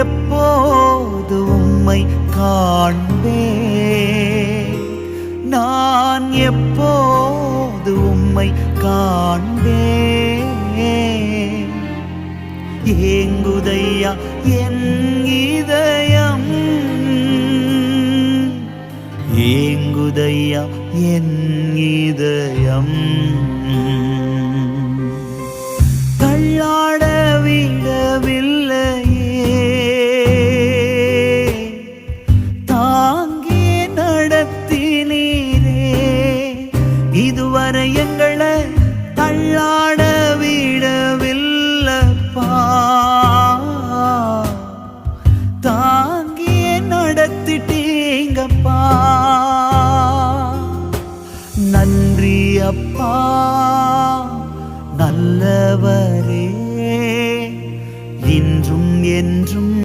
எப்போது உம்மை காண்பே நான் எப்போது உம்மை காண்பே ஏங்குதையா என் இதயம்? ஏங்குதையா என் இதயம்? இதுவரை எங்களை தள்ளாட விடவில்லப்பா. தாங்கியே நடத்திட்டீங்கப்பா. நன்றி அப்பா நல்லவரே. என்றும் என்றும்